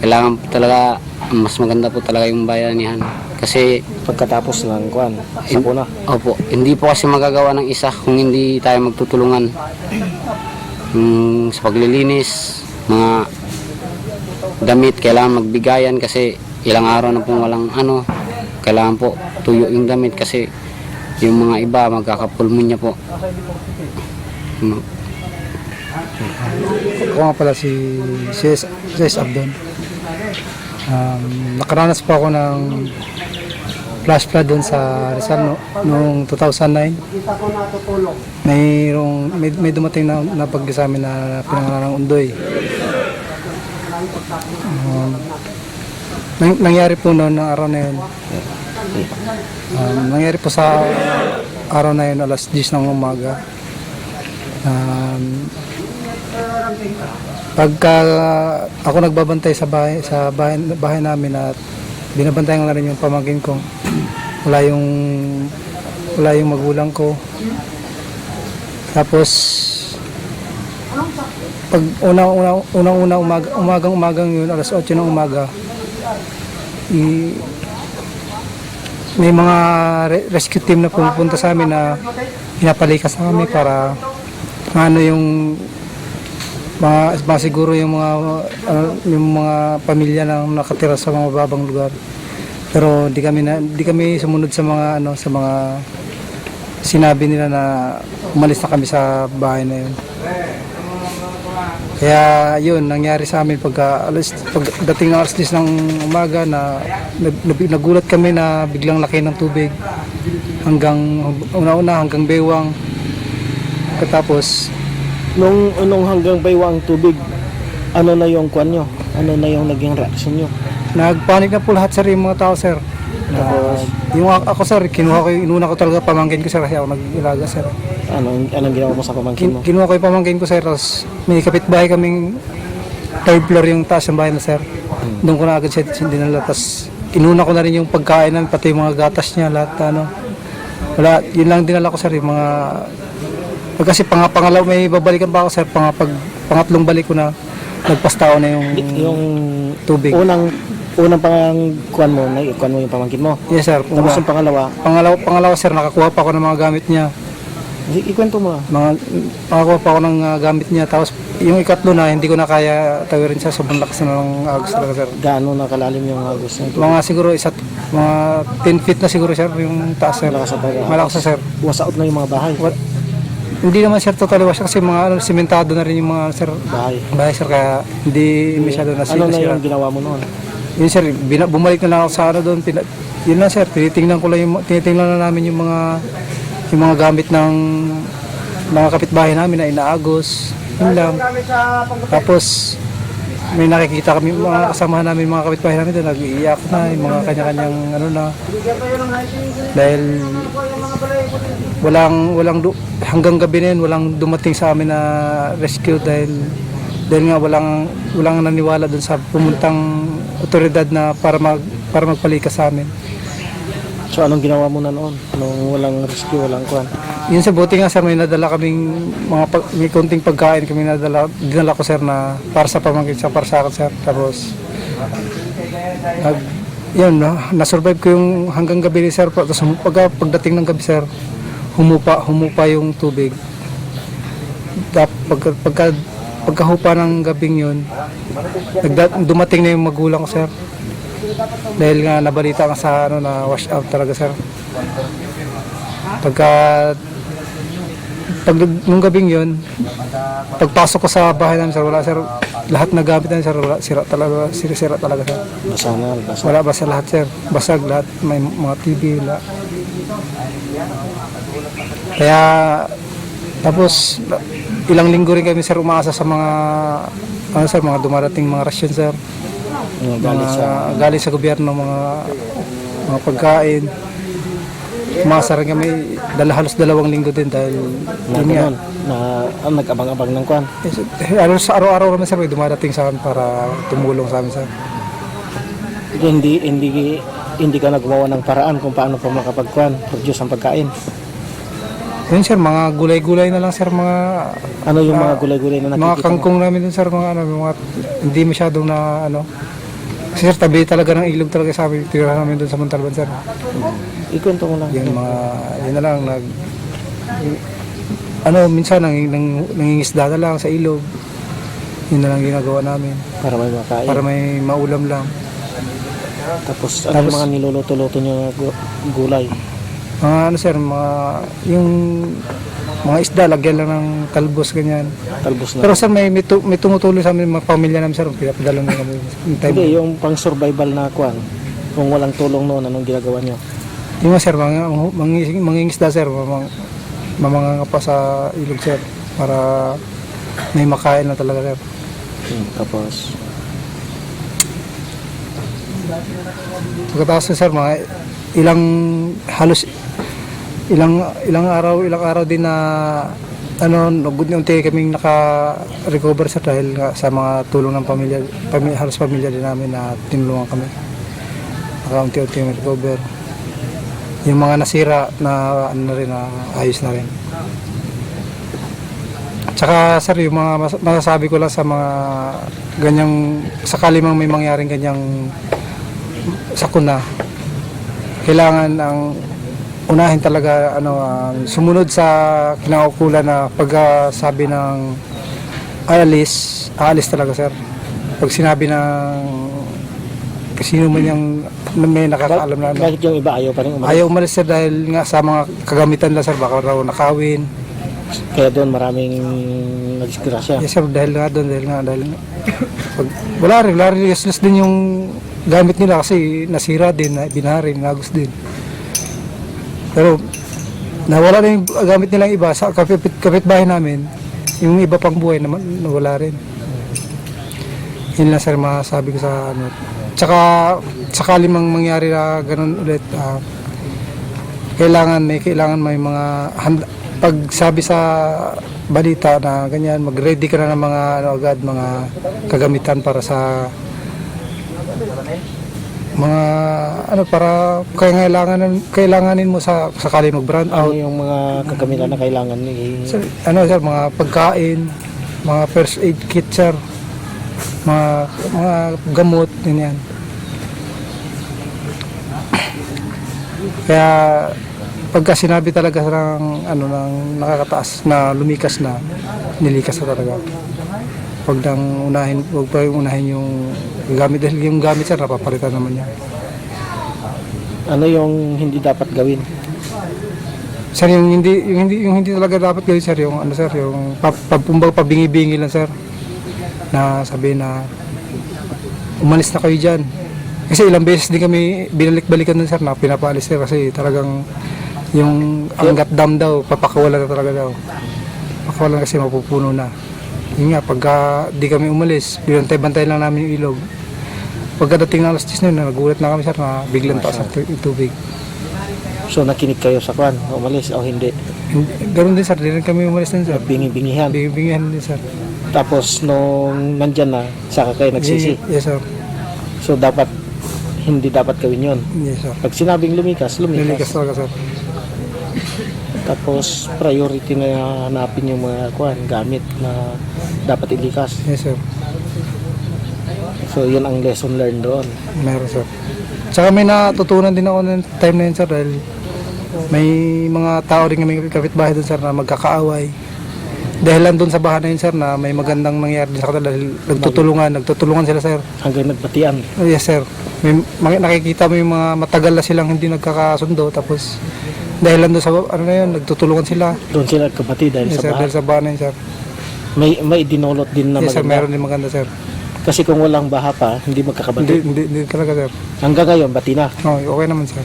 kailangan po talaga, mas maganda po talaga yung bayanihan. Kasi, Pagkatapos ng kuan, sakuna. opo, hindi po kasi magagawa ng isa kung hindi tayo magtutulungan. Mm, sa paglilinis, mga damit, kailangan magbigayan kasi ilang araw na pong walang ano, kailangan po tuyo yung damit kasi yung mga iba magkakapulmonya po. Mm, Ako nga pala si CS, CS Abdon. Um, nakaranas po ako ng flash flood doon sa Rizal no, noong 2009. Mayroong, may, may dumating na, na bagyo sa amin na pinangalan ng Undoy. Um, nang- nangyari po noon ng araw na yun. Um, nangyari po sa araw na yun alas 10 ng umaga. Um, pagka ako nagbabantay sa bahay sa bahay, bahay namin at binabantayan ko na rin yung pamangkin ko. Wala yung wala yung magulang ko. Tapos pag una una unang una umaga, umagang umagang yun alas 8 ng umaga i, may mga re- rescue team na pumupunta sa amin na pinapalikas sa kami para ano yung mga, mga siguro yung mga ano, yung mga pamilya na nakatira sa mga babang lugar. Pero di kami na di kami sumunod sa mga ano sa mga sinabi nila na umalis na kami sa bahay na yun. Kaya yun, nangyari sa amin pagka alas, pagdating ng alas 10 ng umaga na nag- nagulat kami na biglang laki ng tubig hanggang una-una hanggang bewang. Katapos Nung, nung hanggang baywang tubig, ano na yung kuan nyo? Ano na yung naging reaksyon nyo? Nagpanik na po lahat sir yung mga tao sir. Na, yung ako sir, kinuha ko yung inuna ko talaga pamangkin ko sir kasi ako nag-ilaga sir. Anong, anong ginawa mo sa pamangkin mo? Kin- kinuha ko yung pamangkin ko sir tapos may kapitbahay kaming third floor yung taas ng bahay na sir. Doon ko na agad siya dinala tapos inuna ko na rin yung pagkain namin pati yung mga gatas niya lahat ano. Wala, yun lang dinala ko sir yung mga kasi pang, pangalaw may babalikan pa ako sir pang, pag pangatlong balik ko na nagpastao na yung Yung tubig. unang unang pang kuan mo, na kuan mo yung pamangkin mo. Yes sir. Tapos yung pangalawa, Pangalawa, pangalawa sir, nakakuha pa ako ng mga gamit niya. i- ikwento mo. Mga, nakakuha pa ako ng uh, gamit niya. Tapos yung ikatlo na, hindi ko na kaya tawirin siya. Sobrang lakas na ng agos talaga sir. Gaano na kalalim yung agos nito? Mga siguro isa't, mga 10 feet na siguro sir yung taas sir. Malakas na talaga. Malakas na sir. Wasaot na yung mga bahay. What? Hindi naman sir totally wash kasi mga ano, simentado na rin yung mga sir Bahay. bahay sir kaya hindi masyado na Ano na sira. yung ginawa mo noon? Yun sir, bina, bumalik na lang ako sa ano doon. Pina, yun lang sir, tinitingnan ko lang yung, tinitingnan na namin yung mga yung mga gamit ng mga kapitbahay namin na inaagos. Yun lang. Tapos may nakikita kami mga kasama namin mga kapitbahay namin doon nag-iiyak na yung mga kanya-kanyang ano na dahil walang walang du- hanggang gabi na yun walang dumating sa amin na rescue dahil dahil nga walang walang naniwala doon sa pumuntang otoridad na para mag para magpalikas sa amin. So anong ginawa mo na noon? Nung walang rescue, walang kuan? Yun sa buti nga sir, may nadala kaming mga pag, may konting pagkain kami nadala, dinala ko sir na para sa pamangkin sa para sa akin sir. Tapos nag, yun, no, na-survive ko yung hanggang gabi ni sir. Tapos pag, pagdating ng gabi sir, humupa, humupa yung tubig. Tap, pagka, pagka, pagkahupa ng gabing yun, nagda, dumating na yung magulang ko sir. Dahil nga nabalita ka sa ano na wash out talaga sir. Pagka pag nung gabing yun, pagpasok ko sa bahay namin sir, wala sir, lahat na gamit namin sir, wala, sira talaga, sira, sira talaga sir. Basa na, basa. Wala basta lahat sir, basag lahat, may mga TV, wala. Kaya, tapos, ilang linggo rin kami sir umaasa sa mga, ano sir, mga dumarating mga rasyon sir mga galit sa... galing sa gobyerno mga mga pagkain umasa rin kami dala halos dalawang linggo din dahil yun nga ganun, na ah, nag-abang-abang ng kuan. eh, sa araw-araw naman sir may dumarating sa amin para tumulong sa amin sir Hindi, hindi, hindi ka naggawa ng paraan kung paano pa makapagkuan, produce ang pagkain. Yun sir, mga gulay-gulay na lang sir, mga Ano yung mga gulay-gulay na mga nakikita mo? kangkong namin dun sir, mga ano, mga hindi masyadong na ano. Kasi sir, tabi talaga ng ilog talaga sa amin, tira namin dun sa Montalban sir. Ikwento mo lang. Yung mga, yun na lang, nag, ano, minsan nang, nang, nangingisda na lang sa ilog. Yun na lang ginagawa namin. Para may makain. Para may maulam lang. Tapos ano yung mga niluluto-luto na gu- gulay? Mga ano sir, mga, yung mga isda, lagyan lang ng talbos, ganyan. Talbos na. Pero sir, may, may, tu- may tumutulong sa amin, mga pamilya namin sir, pinapadala na kami. Yung time. Hindi, yung pang survival na kwan. Kung walang tulong noon, anong ginagawa nyo? Yung mga sir, mga, mga, mangingisda sir, mamang, mamanga pa sa ilog sir, para may makain na talaga sir. Hmm, tapos, Pagkatapos nun, sir, mga ilang halos ilang ilang araw ilang araw din na ano unti kaming naka-recover sir dahil nga sa mga tulong ng pamilya, pamilya halos pamilya din namin na tinulungan kami. Naka-unti-unti recover. Yung mga nasira na ano na rin na ayos na rin. Tsaka sir, yung mga mas- masasabi ko lang sa mga ganyang sakali mang may mangyaring ganyang sakuna kailangan ang unahin talaga ano ah, sumunod sa kinaukulan na pagsabi ng aalis aalis talaga sir. Pag sinabi ng sino man yung may nakakaalam na ano. Bakit yung iba ayaw pa rin umalis? ayaw umalis sir dahil nga sa mga kagamitan lang sir baka raw nakawin. Kaya doon maraming nadisgrasya. yes sir dahil nga doon dahil nga dahil nga. Pag, wala rin wala rin useless din yung gamit nila kasi nasira din na binari nagos din pero nawala na yung gamit nilang iba sa kapit, kapitbahay namin yung iba pang buhay naman nawala rin. Yun lang sir masabi ko sa ano. Tsaka sakali mang mangyari na ganun ulit ah, kailangan may kailangan may mga handa, pag sa balita na ganyan mag-ready ka na ng mga ano agad mga kagamitan para sa mga ano para kailangan kailanganin mo sa sakali mag brand Ano out yung mga kagamitan na kailangan ni Sir, ano sir, mga pagkain, mga first aid kit sir, mga, mga gamot, yun yan. Kaya pagka sinabi talaga ng ano ng nakakataas na lumikas na nilikas na talaga. Pag nang unahin, wag pa yung unahin yung gamit dahil yung gamit sir napapalitan naman yan. ano yung hindi dapat gawin? Sir, yung hindi yung hindi yung hindi talaga dapat gawin sir, yung ano sir, yung pa, pa, kumbaga pabingi-bingi lang sir. Na sabi na umalis na kayo diyan. Kasi ilang beses din kami binalik-balikan nun sir na pinapaalis sir kasi talagang yung Angat Dam daw, papakawala na talaga daw. Papakawala kasi mapupuno na. Yun nga, pagka di kami umalis, binantay-bantay lang namin yung ilog. Pagkadating ng alas 10 nun, nagulat na kami sir na biglang taas ang tu- yung tubig. So nakinig kayo sa kwan, umalis o hindi? Hindi- Ganun din sir, di rin kami umalis din sir. Bingi-bingihan. Bingi-bingihan din sir. Tapos nung nandyan na, saka kayo nagsisi. Yes sir. So dapat, hindi dapat gawin yon. Yes sir. Pag sinabing lumikas, Nilikas lumikas. talaga sir. Tapos priority na hanapin yung mga kwan, gamit na dapat ilikas. Yes sir. So yun ang lesson learned doon. Meron sir. Tsaka may natutunan din ako ng time na yun sir dahil may mga tao rin kami kapitbahay doon sir na magkakaaway. Dahil lang doon sa bahay na yun sir na may magandang nangyari din sa kanila dahil nagtutulungan, nagtutulungan sila sir. Hanggang nagbatian. Oh, yes sir. May, nakikita mo yung mga matagal na silang hindi nagkakasundo tapos dahil lang doon sa ano na yun, nagtutulungan sila. Doon sila nagkabati dahil Yes sa sir, bahay. dahil sa bahay na yun sir. May, may dinulot din na Yes sir, maganda. meron din maganda sir. Kasi kung walang baha pa, hindi Hindi, hindi, hindi talaga sir. Hanggang ngayon, bati na. Oh, okay naman sir.